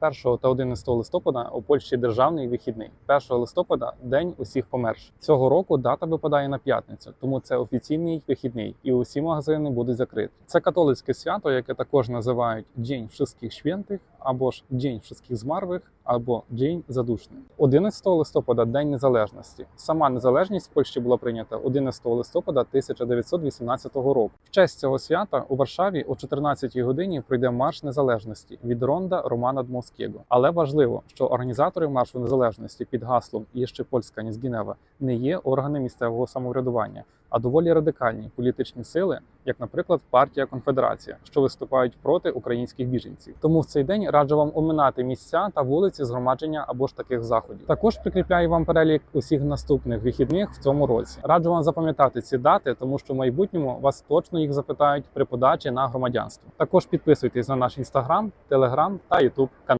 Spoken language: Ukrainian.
1 та 11 листопада у Польщі державний вихідний. 1 листопада день усіх померших. Цього року дата випадає на п'ятницю, тому це офіційний вихідний, і усі магазини будуть закриті. Це католицьке свято, яке також називають День всіх Świętych, або ж День Wszystkich Змарłych, або День Задушний. 11 листопада День Незалежності. Сама незалежність в Польщі була прийнята 11 листопада 1918 року. В честь цього свята у Варшаві о 14 годині пройде марш незалежності від Ронда Романа Дмовського. Але важливо, що організатори маршу незалежності під гаслом «Єще Польська не згинева» не є органи місцевого самоврядування, а доволі радикальні політичні сили, як, наприклад, партія Конфедерація, що виступають проти українських біженців. Тому в цей день раджу вам оминати місця та вулиці згромадження або ж таких заходів. Також прикріпляю вам перелік усіх наступних вихідних в цьому році. Раджу вам запам'ятати ці дати, тому що в майбутньому вас точно їх запитають при подачі на громадянство. Також підписуйтесь на наш інстаграм, телеграм та ютуб канал.